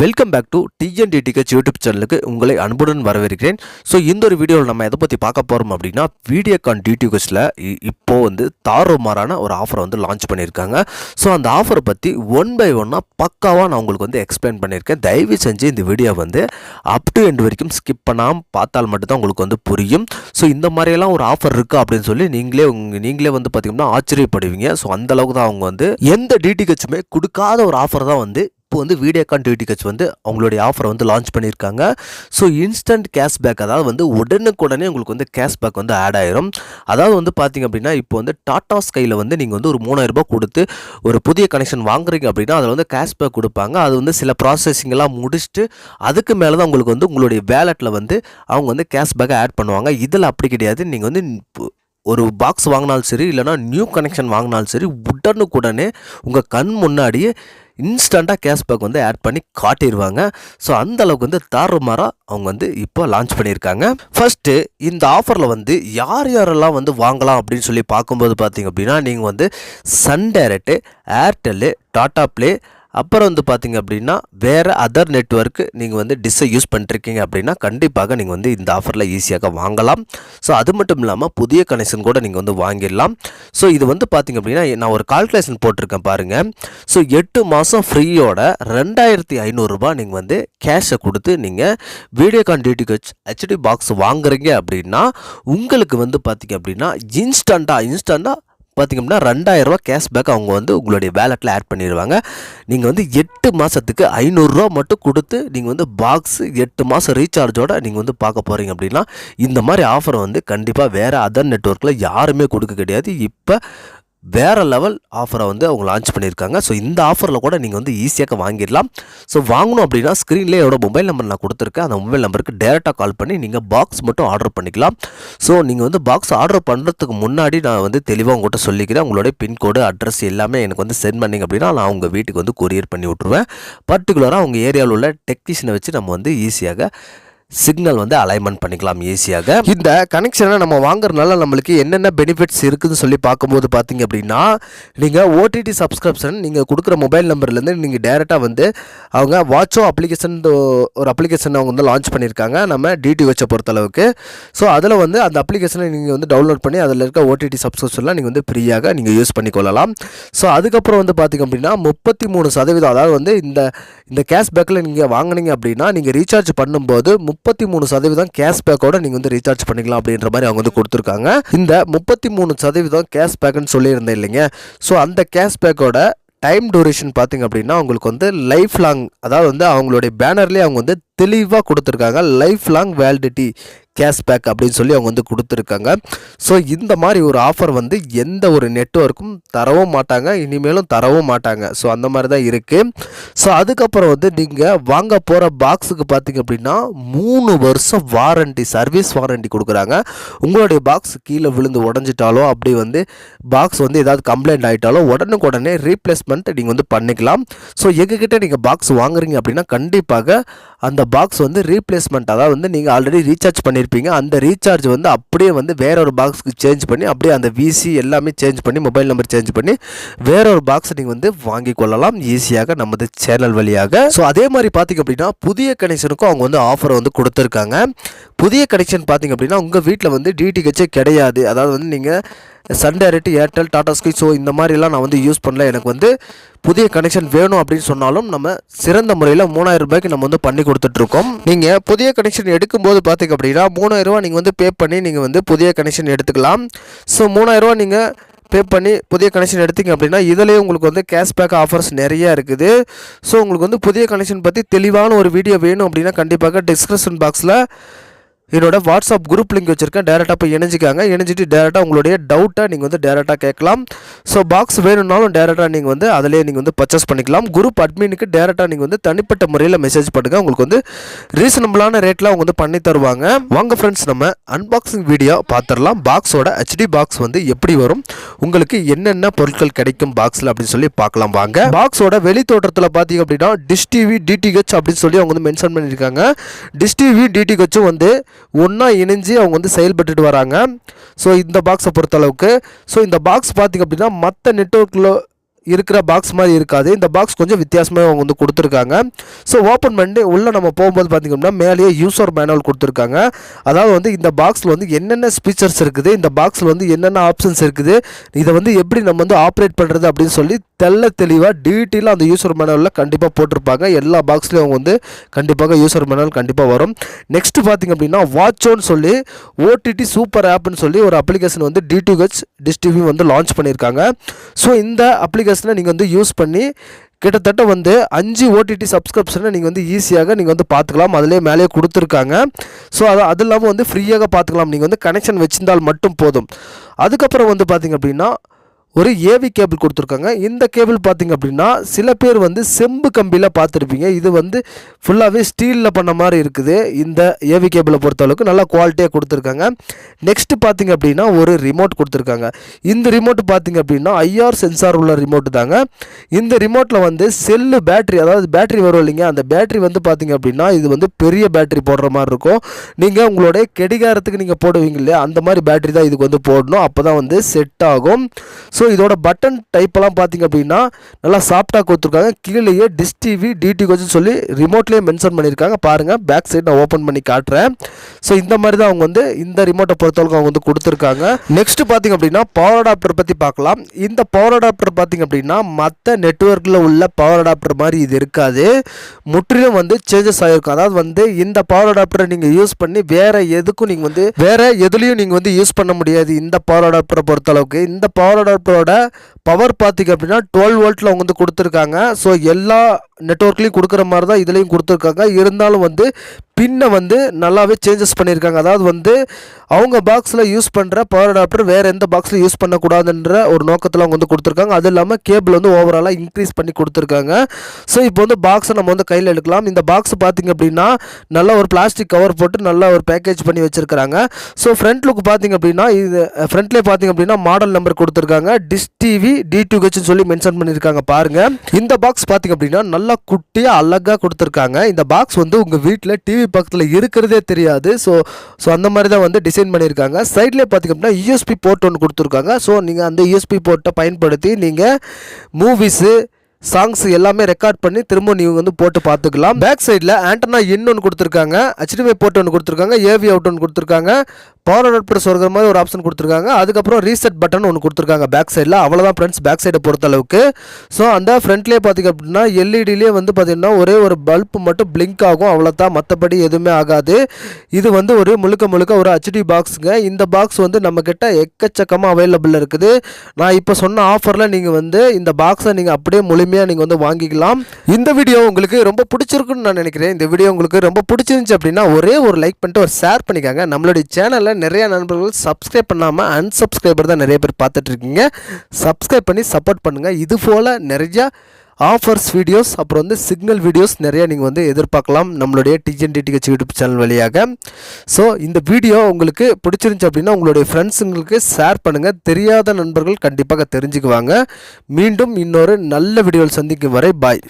Welcome back to TNDTH YouTube சேனலுக்கு உங்களை அன்புடன் வரவேற்கிறேன். ஸோ இந்த ஒரு வீடியோவில் நம்ம எதை பற்றி பார்க்க போகிறோம் அப்படின்னா வீடியோகான் டிடிஹெச்சில் இப்போ வந்து தாறுமாறான ஒரு ஆஃபரை வந்து லான்ச் பண்ணியிருக்காங்க. ஸோ அந்த ஆஃபரை பற்றி ஒன் பை ஒன்னாக பக்காவாக நான் உங்களுக்கு வந்து எக்ஸ்பிளைன் பண்ணியிருக்கேன். தயவு செஞ்சு இந்த வீடியோ வந்து அப் டு எண்ட் வரைக்கும் ஸ்கிப் பண்ணாமல் பார்த்தால் மட்டும்தான் உங்களுக்கு வந்து புரியும். ஸோ இந்த மாதிரியெல்லாம் ஒரு ஆஃபர் இருக்குது அப்படின்னு சொல்லி நீங்களே உங்கள் நீங்களே வந்து பார்த்தீங்கன்னா ஆச்சரியப்படுவீங்க. ஸோ அந்தளவுக்கு தான் அவங்க வந்து எந்த டிடிஹெச்சுமே கொடுக்காத ஒரு ஆஃபர் தான் வந்து இப்போ வந்து வீடியோகான் டிடிஹெச் வந்து அவங்களுடைய ஆஃபரை வந்து லான்ச் பண்ணியிருக்காங்க. ஸோ இன்ஸ்டன்ட் கேஷ்பேக் அதாவது வந்து உடனுக்குடனே உங்களுக்கு வந்து கேஷ்பேக் வந்து ஆட் ஆயிரும். அதாவது வந்து பார்த்தீங்க அப்படின்னா இப்போ வந்து டாடா ஸ்கையில் வந்து நீங்கள் வந்து ஒரு மூணாயிரரூபா கொடுத்து ஒரு புதிய கனெக்ஷன் வாங்குறீங்க அப்படின்னா அதில் வந்து கேஷ்பேக் கொடுப்பாங்க. அது வந்து சில ப்ராசஸிங்கெல்லாம் முடிச்சுட்டு அதுக்கு மேலே தான் உங்களுக்கு வந்து உங்களுடைய வேலெட்டில் வந்து அவங்க வந்து கேஷ்பேக்கை ஆட் பண்ணுவாங்க. இதில் அப்படி கிடையாது. நீங்கள் வந்து ஒரு பாக்ஸ் வாங்கினாலும் சரி இல்லைனா நியூ கனெக்ஷன் வாங்கினாலும் சரி உடனுக்குடனே உங்கள் கண் முன்னாடியே இன்ஸ்டண்ட்டாக கேஷ்பேக் வந்து ஆட் பண்ணி காட்டிடுவாங்க ஸோ அந்த அளவுக்கு வந்து தாறுமாறாக அவங்க வந்து இப்போ லான்ச் பண்ணியிருக்காங்க. ஃபர்ஸ்ட்டு இந்த ஆஃபரில் வந்து யார் யாரெல்லாம் வந்து வாங்கலாம் அப்படின்னு சொல்லி பார்க்கும்போது பார்த்தீங்க அப்படின்னா நீங்கள் வந்து Sun Direct Airtel Tata Play அப்புறம் வந்து பார்த்தீங்க அப்படின்னா வேறு அதர் நெட்ஒர்க்கு நீங்கள் வந்து டிஷ்ஷை யூஸ் பண்ணிருக்கீங்க அப்படின்னா கண்டிப்பாக நீங்கள் வந்து இந்த ஆஃபரில் ஈஸியாக வாங்கலாம். ஸோ அது மட்டும் இல்லாமல் புதிய கனெக்ஷன் கூட நீங்கள் வந்து வாங்கிடலாம். ஸோ இது வந்து பார்த்தீங்க அப்படின்னா நான் ஒரு கால்குலேஷன் போட்டிருக்கேன் பாருங்கள் ஸோ எட்டு மாதம் ஃப்ரீயோட ரெண்டாயிரத்தி ஐநூறுரூபா நீங்கள் வந்து கேஷை கொடுத்து நீங்கள் வீடியோகான் டிடிஹெச் ஹெச்டி பாக்ஸ் வாங்குறீங்க அப்படின்னா உங்களுக்கு வந்து பார்த்தீங்க அப்படின்னா இன்ஸ்டண்ட்டாக இன்ஸ்டண்ட்டாக பார்த்திங்கன்னா ரெண்டாயிரரூவா கேஷ்பேக் அவங்க வந்து உங்களுடைய வேலெட்டில் ஆட் பண்ணிடுவாங்க நீங்கள் வந்து எட்டு மாதத்துக்கு ஐநூறுரூவா மட்டும் கொடுத்து நீங்கள் வந்து பாக்ஸ் எட்டு மாதம் ரீசார்ஜோடு நீங்கள் வந்து பார்க்க போகிறீங்க அப்படின்னா இந்த மாதிரி ஆஃபர் வந்து கண்டிப்பாக வேறு அதர் நெட்ஒர்க்கில் யாருமே கொடுக்க கிடையாது. இப்போ வேறு லெவல் ஆஃபரை வந்து அவங்க லான்ச் பண்ணியிருக்காங்க. ஸோ இந்த ஆஃபரில் கூட நீங்கள் வந்து ஈஸியாக வாங்கிடலாம். ஸோ வாங்கணும் அப்படின்னா ஸ்க்ரீன்லேயே என்னோட மொபைல் நம்பர் நான் கொடுத்துருக்கேன். அந்த மொபைல் நம்பருக்கு டேரெக்டாக கால் பண்ணி நீங்கள் பாக்ஸ் மட்டும் ஆர்டர் பண்ணிக்கலாம். ஸோ நீங்கள் வந்து பாக்ஸ் ஆர்டர் பண்ணுறதுக்கு முன்னாடி நான் வந்து தெளிவாக உங்கள்கிட்ட சொல்லிக்கிறேன். உங்களுடைய பின்கோடு அட்ரஸ் எல்லாமே எனக்கு வந்து சென்ட் பண்ணிங்க அப்படின்னா நான் உங்கள் வீட்டுக்கு வந்து கொரியர் பண்ணி விட்ருவேன் பர்டிகுலராக உங்கள் ஏரியாவில் உள்ள டெக்னீஷியனை வச்சு நம்ம வந்து ஈஸியாக சிக்னல் வந்து அலைன்மெண்ட் பண்ணிக்கலாம் ஈஸியாக இந்த கனெக்ஷனை நம்ம வாங்குறதுனால நம்மளுக்கு என்னென்ன பெனிஃபிட்ஸ் இருக்குதுன்னு சொல்லி பார்க்கும்போது பார்த்தீங்க அப்படின்னா நீங்கள் ஓடிடி சப்ஸ்கிரிப்ஷன் நீங்கள் கொடுக்குற மொபைல் நம்பர்லேருந்து நீங்கள் டேரெக்டாக வந்து அவங்க வாட்சோ அப்ளிகேஷன் ஒரு அப்ளிகேஷன் அவங்க வந்து லான்ச் பண்ணியிருக்காங்க நம்ம டிடிஹெச்சை பொறுத்தளவுக்கு. ஸோ அதில் வந்து அந்த அப்ளிகேஷனை நீங்கள் வந்து டவுன்லோட் பண்ணி அதில் இருக்க ஓடிடி சப்ஸ்கிரிப்ஷன்லாம் நீங்கள் வந்து ஃப்ரீயாக நீங்கள் யூஸ் பண்ணிக்கொள்ளலாம். ஸோ அதுக்கப்புறம் வந்து பார்த்திங்க அப்படின்னா முப்பத்தி மூணு சதவீதம் அதாவது வந்து இந்த இந்த கேஷ்பேக்கில் நீங்கள் வாங்குனீங்க அப்படின்னா நீங்கள் ரீசார்ஜ் பண்ணும்போது முப் முப்பத்தி மூணு சதவீதம் கேஷ்பேக்கோட நீங்கள் வந்து ரீசார்ஜ் பண்ணிக்கலாம் அப்படின்ற மாதிரி அவங்க வந்து கொடுத்துருக்காங்க. இந்த முப்பத்தி மூணு சதவீதம் கேஷ்பேக்குன்னு சொல்லியிருந்தேன் இல்லைங்க. ஸோ அந்த கேஷ்பேக்கோட டைம் டூரேஷன் பார்த்திங்க அப்படின்னா அவங்களுக்கு வந்து லைஃப் லாங் அதாவது வந்து அவங்களுடைய பேனர்லேயே அவங்க வந்து தெளிவாக கொடுத்துருக்காங்க. லைஃப் லாங் வேலிடிட்டி கேஷ்பேக் அப்படின்னு சொல்லி அவங்க வந்து கொடுத்துருக்காங்க. ஸோ இந்த மாதிரி ஒரு ஆஃபர் வந்து எந்த ஒரு நெட்ஒர்க்கும் தரவும் மாட்டாங்க இனிமேலும் தரவும் மாட்டாங்க. ஸோ அந்த மாதிரி தான் இருக்குது ஸோ அதுக்கப்புறம் வந்து நீங்கள் வாங்க போகிற பாக்ஸுக்கு பார்த்தீங்க அப்படின்னா மூணு வருஷம் வாரண்டி சர்வீஸ் வாரண்டி கொடுக்குறாங்க. உங்களுடைய பாக்ஸ் கீழே விழுந்து உடஞ்சிட்டாலோ அப்படி வந்து பாக்ஸ் வந்து ஏதாவது கம்ப்ளைண்ட் ஆகிட்டாலோ உடனுக்குடனே ரீப்ளேஸ்மெண்ட் நீங்கள் வந்து பண்ணிக்கலாம். ஸோ எங்ககிட்ட நீங்கள் பாக்ஸ் வாங்குறீங்க அப்படின்னா கண்டிப்பாக அந்த பாக்ஸ் வந்து ரீப்ளேஸ்மெண்ட் அதாவது வந்து நீங்கள் ஆல்ரெடி ரீசார்ஜ் பண்ணி பண்ணியிருப்பீங்க. அந்த ரீசார்ஜ் வந்து அப்படியே வந்து வேற ஒரு பாக்ஸுக்கு சேஞ்ச் பண்ணி அப்படியே அந்த விசி எல்லாமே சேஞ்ச் பண்ணி மொபைல் நம்பர் சேஞ்ச் பண்ணி வேற ஒரு பாக்ஸ் நீங்கள் வந்து வாங்கி கொள்ளலாம் ஈஸியாக நமது சேனல் வழியாக. ஸோ அதே மாதிரி பார்த்தீங்க அப்படின்னா புதிய கனெக்ஷனுக்கும் அவங்க வந்து ஆஃபர் வந்து கொடுத்துருக்காங்க. புதிய கனெக்ஷன் பார்த்தீங்க அப்படின்னா உங்கள் வீட்டில் வந்து டிடிஹெச்சே கிடையாது. அதாவது வந்து நீங்கள் Sun Direct Airtel Tata Sky so இந்த மாதிரிலாம் நான் வந்து யூஸ் பண்ணல. எனக்கு வந்து புதிய கனெக்ஷன் வேணும் அப்படின்னு சொன்னாலும் நம்ம சிறந்த முறையில் மூணாயிரம் ரூபாய்க்கு நம்ம வந்து பண்ணி கொடுத்துட்ருக்கோம். நீங்கள் புதிய கனெக்ஷன் எடுக்கும்போது பார்த்தீங்க அப்படின்னா மூணாயிரம் ரூபா நீங்கள் வந்து பே பண்ணி நீங்கள் வந்து புதிய கனெக்ஷன் எடுத்துக்கலாம். ஸோ மூணாயிரம் ரூபா நீங்கள் பே பண்ணி புதிய கனெக்ஷன் எடுத்தீங்க அப்படின்னா இதிலேயே உங்களுக்கு வந்து கேஷ்பேக் ஆஃபர்ஸ் நிறையா இருக்குது. ஸோ உங்களுக்கு வந்து புதிய கனெக்ஷன் பற்றி தெளிவான ஒரு வீடியோ வேணும் அப்படின்னா கண்டிப்பாக டிஸ்கிரிப்ஷன் பாக்ஸில் என்னோட வாட்ஸ்அப் குரூப் லிங்க் வச்சுருக்கேன். டேரெக்டாக போய் இணைஞ்சிக்காங்க. இணைஞ்சிட்டு டேரெக்டாக உங்களுடைய டவுட்டை நீங்கள் வந்து டேரெக்டாக கேட்கலாம். ஸோ பாக்ஸ் வேணும்னாலும் டேரெக்டாக நீங்கள் வந்து அதிலே நீங்கள் வந்து பர்ச்சேஸ் பண்ணிக்கலாம். குரூப் அட்மினுக்கு டேரெக்டாக நீங்கள் வந்து தனிப்பட்ட முறையில் மெசேஜ் பண்ணுங்கள் உங்களுக்கு வந்து ரீசனபிளான ரேட்டில் அவங்க வந்து பண்ணி தருவாங்க. வாங்க ஃப்ரெண்ட்ஸ் நம்ம அன்பாக்சிங் வீடியோ பார்த்துடலாம் பாக்ஸோட ஹெச்டி பாக்ஸ் வந்து எப்படி வரும்? உங்களுக்கு என்னென்ன பொருட்கள் கிடைக்கும் பாக்ஸில் அப்படின்னு சொல்லி பார்க்கலாம். வாங்க. பாக்ஸோட வெளி தோற்றத்தில் பார்த்தீங்க அப்படின்னா டிஷ் டிவி டிடிஹெச் அப்படின்னு சொல்லி அவங்க வந்து மென்ஷன் பண்ணியிருக்காங்க. டிஷ் டிவி டிடிஹெச்சும் வந்து ஒன்றா இணைஞ்சு அவங்க வந்து செயல்பட்டுட்டு வராங்க. ஸோ இந்த பாக்ஸை பொறுத்தளவுக்கு ஸோ இந்த பாக்ஸ் பார்த்திங்க அப்படின்னா மற்ற நெட்ஒர்க்கில் இருக்கிற பாக்ஸ் மாதிரி இருக்காது. இந்த பாக்ஸ் கொஞ்சம் வித்தியாசமாக அவங்க வந்து கொடுத்துருக்காங்க. ஸோ ஓப்பன் பண்ணி உள்ளே நம்ம போகும்போது பார்த்திங்கன்னா மேலேயே யூசர் மேனுவல் கொடுத்துருக்காங்க. அதாவது வந்து இந்த பாக்ஸில் வந்து என்னென்ன ஸ்பீச்சர்ஸ் இருக்குது இந்த பாக்ஸில் வந்து என்னென்ன ஆப்ஷன்ஸ் இருக்குது இதை வந்து எப்படி நம்ம வந்து ஆப்ரேட் பண்ணுறது அப்படின்னு சொல்லி தெள்ள தெளிவாக டீட்டெயிலாக அந்த யூசர் மேனுவலில் கண்டிப்பாக போட்டிருப்பாங்க. எல்லா பாக்ஸ்லேயும் அவங்க வந்து கண்டிப்பாக யூசர் மேனுவல் கண்டிப்பாக வரும். நெக்ஸ்ட் பார்த்திங்க அப்படின்னா வாட்சோன்னு சொல்லி ஓடிடி சூப்பர் ஆப்னு சொல்லி ஒரு அப்ளிகேஷன் வந்து டிடிஹெச் டிஷ் வந்து லான்ச் பண்ணியிருக்காங்க. ஸோ இந்த அப்ளிகேஷனை நீங்கள் வந்து யூஸ் பண்ணி கிட்டத்தட்ட வந்து அஞ்சு ஓடிடி சப்ஸ்கிரிப்ஷனை நீங்கள் வந்து ஈஸியாக நீங்கள் வந்து பார்த்துக்கலாம் அதிலே மேலேயே கொடுத்துருக்காங்க. ஸோ அது அது இல்லாமல் வந்து ஃப்ரீயாக பார்த்துக்கலாம் நீங்கள் வந்து கனெக்ஷன் வச்சிருந்தால் மட்டும் போதும். அதுக்கப்புறம் வந்து பார்த்திங்க அப்படின்னா ஒரு ஏவி கேபிள் கொடுத்துருக்காங்க. இந்த கேபிள் பார்த்தீங்க அப்படின்னா சில பேர் வந்து செம்பு கம்பியில் பார்த்துருப்பீங்க. இது வந்து ஃபுல்லாகவே ஸ்டீலில் பண்ண மாதிரி இருக்குது. இந்த ஏவி கேபிளை பொறுத்தளவுக்கு நல்லா குவாலிட்டியாக கொடுத்துருக்காங்க. நெக்ஸ்ட்டு பார்த்தீங்க அப்படின்னா ஒரு ரிமோட் கொடுத்துருக்காங்க. இந்த ரிமோட் பார்த்தீங்க அப்படின்னா ஐஆர் சென்சார் உள்ள ரிமோட் தாங்க. இந்த ரிமோட்டில் வந்து செல்லு பேட்டரி அதாவது பேட்டரி வரும் இல்லைங்க. அந்த பேட்டரி வந்து பார்த்திங்க அப்படின்னா இது வந்து பெரிய பேட்டரி போடுற மாதிரி இருக்கும். நீங்கள் உங்களுடைய கெடிகாரத்துக்கு நீங்கள் போடுவீங்க இல்லையா அந்த மாதிரி பேட்டரி தான் இதுக்கு வந்து போடணும். அப்போ தான் வந்து செட் ஆகும். ஸோ ஸோ இதோட பட்டன் டைப்பெல்லாம் பார்த்தீங்க அப்படின்னா நல்லா சாஃப்டாக கொடுத்துருக்காங்க. கீழேயே டிஸ் டிவி டிடி கோச்சுன்னு சொல்லி ரிமோட்லேயே மென்ஷன் பண்ணியிருக்காங்க. பாருங்கள் பேக் சைடு நான் ஓப்பன் பண்ணி காட்டுறேன். ஸோ இந்த மாதிரி தான் அவங்க வந்து இந்த ரிமோட்டை பொறுத்தவரைக்கும் அவங்க வந்து கொடுத்துருக்காங்க. நெக்ஸ்ட் பார்த்தீங்க அப்படின்னா பவர் அடாப்டர் பற்றி பார்க்கலாம். இந்த பவர் அடாப்டர் பார்த்தீங்க அப்படின்னா மற்ற நெட்ஒர்க்கில் உள்ள பவர் அடாப்டர் மாதிரி இது இருக்காது. முற்றிலும் வந்து சேஞ்சஸ் ஆகிருக்கும். அதாவது வந்து இந்த பவர் அடாப்டரை நீங்கள் யூஸ் பண்ணி வேறு எதுக்கும் நீங்கள் வந்து வேறு எதுலேயும் நீங்கள் வந்து யூஸ் பண்ண முடியாது. இந்த பவர் அடாப்டரை பொறுத்தளவுக்கு இந்த பவர் அடாப்டரோட பவர் பார்த்தீங்க அப்படின்னா டுவெல் வோல்ட்டில் அவங்க வந்து கொடுத்துருக்காங்க. ஸோ எல்லா நெட்ஒர்க்லேயும் கொடுக்குற மாதிரி தான் இதுலேயும் கொடுத்துருக்காங்க. இருந்தாலும் வந்து பின்னை வந்து நல்லாவே சேஞ்சஸ் பண்ணியிருக்காங்க. அதாவது வந்து அவங்க பாக்ஸில் யூஸ் பண்ணுற பவர் அடாப்டர் வேறு எந்த பாக்ஸில் யூஸ் பண்ணக்கூடாதுன்ற ஒரு நோக்கத்தில் அவங்க வந்து கொடுத்துருக்காங்க. அது இல்லாமல் கேபிள் வந்து ஓவராலாக இன்க்ரீஸ் பண்ணி கொடுத்துருக்காங்க. ஸோ இப்போ வந்து பாக்ஸை நம்ம வந்து கையில் எடுக்கலாம். இந்த பாக்ஸ் பார்த்திங்க அப்படின்னா நல்லா ஒரு பிளாஸ்டிக் கவர் போட்டு நல்லா ஒரு பேக்கேஜ் பண்ணி வச்சுருக்காங்க ஸோ ஃப்ரண்ட் லுக் பார்த்திங்க அப்படின்னா இது ஃப்ரண்ட்லேயே பார்த்திங்க அப்படின்னா மாடல் நம்பர் கொடுத்துருக்காங்க. டிஸ் டிவி டி டூ ஹெச்னு சொல்லி மென்ஷன் பண்ணியிருக்காங்க பாருங்கள் இந்த பாக்ஸ் பார்த்திங்க அப்படின்னா நல்லா குட்டியாக அழகாக கொடுத்துருக்காங்க. இந்த பாக்ஸ் வந்து உங்கள் வீட்டில் டிவி பக்கத்தில் இருக்கிறதே தெரியாது. ஸோ ஸோ அந்த மாதிரி தான் வந்து டிசைன் பண்ணியிருக்காங்க. சைட்லேயே பார்த்திங்க அப்படின்னா யூஎஸ்பி போர்ட் ஒன்று கொடுத்துருக்காங்க. ஸோ நீங்கள் அந்த யூஎஸ்பி போர்ட்டை பயன்படுத்தி நீங்கள் மூவிஸு சாங்ஸ் எல்லாமே ரெக்கார்ட் பண்ணி திரும்ப நீங்கள் வந்து போட்டு பார்த்துக்கலாம் பேக் சைடில் ஆண்டனா இன் ஒன்று கொடுத்துருக்காங்க. ஹெச்டிஎம்ஐ போட்டு ஒன்று கொடுத்துருக்காங்க. ஏவி அவுட் ஒன்று கொடுத்துருக்காங்க. பவர் அடாப்டர் சொல்கிற மாதிரி ஒரு ஆப்ஷன் கொடுத்துருக்காங்க. அதுக்கப்புறம் ரீசெட் பட்டன் ஒன்று கொடுத்துருக்காங்க பேக் சைடில் அவ்வளோதான் ஃப்ரெண்ட்ஸ் பேக் சைடை பொறுத்த அளவுக்கு. ஸோ அந்த ஃப்ரண்ட்லேயே பார்த்திங்க அப்படின்னா எல்இடியிலேயே வந்து பார்த்திங்கன்னா ஒரே ஒரு பல்ப் மட்டும் பிளிங்க் ஆகும். அவ்வளோதான் மற்றபடி எதுவுமே ஆகாது. இது வந்து ஒரு முழுக்க முழுக்க ஒரு ஹெச்டி பாக்ஸுங்க இந்த பாக்ஸ் வந்து நம்மக்கிட்ட எக்கச்சக்கமாக அவைலபிள் இருக்குது. நான் இப்போ சொன்ன ஆஃபரில் நீங்கள் வந்து இந்த பாக்ஸை நீங்கள் அப்படியே முழுமையாக நீங்கள் வந்து வாங்கிக்கலாம். இந்த வீடியோ உங்களுக்கு ரொம்ப பிடிச்சிருக்குன்னு நான் நினைக்கிறேன். இந்த வீடியோ உங்களுக்கு ரொம்ப பிடிச்சிருந்துச்சு அப்படின்னா ஒரே ஒரு லைக் பண்ணிட்டு ஒரு ஷேர் பண்ணிக்காங்க. நம்மளுடைய சேனலில் நிறைய நண்பர்கள் சப்ஸ்கிரைப் பண்ணாமல் அன்சப்ஸ்கிரைபர் தான் நிறைய பேர் பார்த்துட்ருக்கீங்க சப்ஸ்கிரைப் பண்ணி சப்போர்ட் பண்ணுங்கள் இது போல் நிறையா ஆஃபர்ஸ் வீடியோஸ் அப்புறம் வந்து சிக்னல் வீடியோஸ் நிறையா நீங்கள் வந்து எதிர்பார்க்கலாம் நம்மளுடைய டிஜென்டிடிஹெச் யூடியூப் சேனல் வழியாக. ஸோ இந்த வீடியோ உங்களுக்கு பிடிச்சிருந்துச்சு அப்படின்னா உங்களுடைய ஃப்ரெண்ட்ஸுங்களுக்கு ஷேர் பண்ணுங்கள் தெரியாத நண்பர்கள் கண்டிப்பாக தெரிஞ்சுக்குவாங்க. மீண்டும் இன்னொரு நல்ல வீடியோவில் சந்திக்கும் வரை பாய்